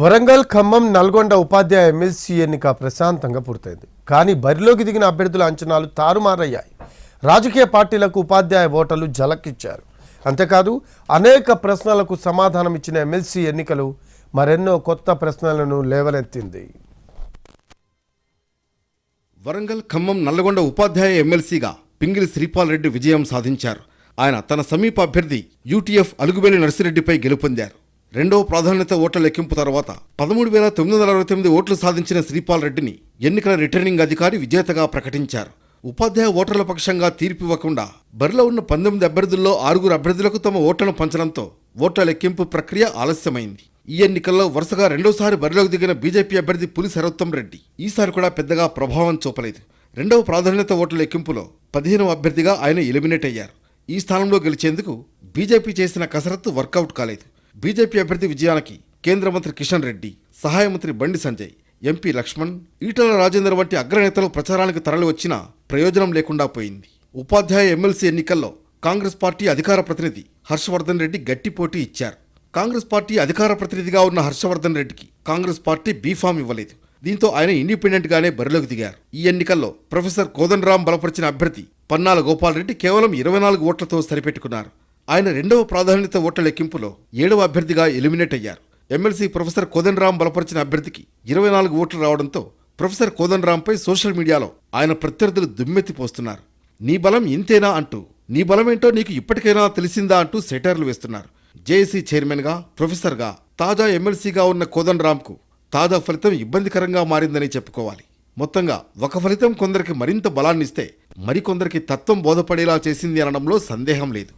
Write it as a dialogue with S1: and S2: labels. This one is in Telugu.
S1: వరంగల్ ఖమ్మం నల్గొండ ఉపాధ్యాయ ఎమ్మెల్సీ ఎన్నిక ప్రశాంతంగా పూర్తయింది. కానీ బరిలోకి దిగిన అభ్యర్థుల అంచనాలు తారుమారయ్యాయి. రాజకీయ పార్టీలకు ఉపాధ్యాయ ఓటర్లు జలకిచ్చారు అంతేకాదు అనేక ప్రశ్నలకు సమాధానం ఇచ్చిన ఎమ్మెల్సీ ఎన్నికలు మరెన్నో కొత్త ప్రశ్నలను లేవనెత్తింది.
S2: వరంగల్ ఖమ్మం నల్లగొండ ఉపాధ్యాయ ఎమ్మెల్సీగా పింగిలి శ్రీపాల్ రెడ్డి విజయం సాధించారు. ఆయన తన సమీప అభ్యర్థి యూటీఎఫ్ అలుగుబేలి నర్సిరెడ్డిపై గెలుపొందారు. రెండవ ప్రాధాన్యత ఓట్ల లెక్కింపు తర్వాత పదమూడు వేల తొమ్మిది వందల అరవై తొమ్మిది ఓట్లు సాధించిన శ్రీపాల్ రెడ్డిని ఎన్నికల రిటర్నింగ్ అధికారి విజేతగా ప్రకటించారు. ఉపాధ్యాయ ఓటర్ల పక్షంగా తీర్పు ఇవ్వకుండా బరిలో ఉన్న పంతొమ్మిది అభ్యర్థుల్లో ఆరుగురు అభ్యర్థులకు తమ ఓట్లను పంచడంతో ఓట్ల లెక్కింపు ప్రక్రియ ఆలస్యమైంది. ఈ ఎన్నికల్లో వరుసగా రెండోసారి బరిలోకి దిగిన బీజేపీ అభ్యర్థి పులి సరోత్తం రెడ్డి ఈసారి కూడా పెద్దగా ప్రభావం చూపలేదు. రెండవ ప్రాధాన్యత ఓట్ల లెక్కింపులో పదిహేనవ అభ్యర్థిగా ఆయన ఎలిమినేట్ అయ్యారు. ఈ స్థానంలో గెలిచేందుకు బీజేపీ చేసిన కసరత్తు వర్కౌట్ కాలేదు. బీజేపీ అభ్యర్థి విజయానికి కేంద్ర మంత్రి కిషన్ రెడ్డి సహాయ మంత్రి బండి సంజయ్ ఎంపీ లక్ష్మణ్ ఈటల రాజేందర్ వంటి అగ్రనేతలు ప్రచారానికి తరలివచ్చిన ప్రయోజనం లేకుండా పోయింది. ఉపాధ్యాయ ఎమ్మెల్సీ ఎన్నికల్లో కాంగ్రెస్ పార్టీ అధికార ప్రతినిధి హర్షవర్ధన్ రెడ్డి గట్టి పోటీ ఇచ్చారు. కాంగ్రెస్ పార్టీ అధికార ప్రతినిధిగా ఉన్న హర్షవర్ధన్ రెడ్డికి కాంగ్రెస్ పార్టీ బీఫామ్ ఇవ్వలేదు. దీంతో ఆయన ఇండిపెండెంట్ గానే బరిలోకి దిగారు. ఈ ఎన్నికల్లో ప్రొఫెసర్ కోదండరాం బలపరిచిన అభ్యర్థి పన్నాల గోపాల్ రెడ్డి కేవలం ఇరవై నాలుగు ఓట్లతో సరిపెట్టుకున్నారు. ఆయన రెండవ ప్రాధాన్యత ఓట్ల లెక్కింపులో ఏడవ అభ్యర్థిగా ఎలిమినేట్ అయ్యారు. ఎమ్మెల్సీ ప్రొఫెసర్ కోదండరాం బలపరిచిన అభ్యర్థికి ఇరవై నాలుగు ఓట్లు రావడంతో ప్రొఫెసర్ కోదండరాంపై సోషల్ మీడియాలో ఆయన ప్రత్యర్థులు దుమ్మెత్తిపోస్తున్నారు నీ బలం ఇంతేనా అంటూ నీ బలమేంటో నీకు ఇప్పటికైనా తెలిసిందా అంటూ సెటైర్లు వేస్తున్నారు. జేఏసీ చైర్మన్గా ప్రొఫెసర్గా తాజా ఎమ్మెల్సీగా ఉన్న కోదండరాంకు తాజా ఫలితం ఇబ్బందికరంగా మారిందని చెప్పుకోవాలి. మొత్తంగా ఒక ఫలితం కొందరికి మరింత బలాన్నిస్తే మరికొందరికి తత్వం బోధపడేలా చేసింది అనడంలో సందేహం లేదు.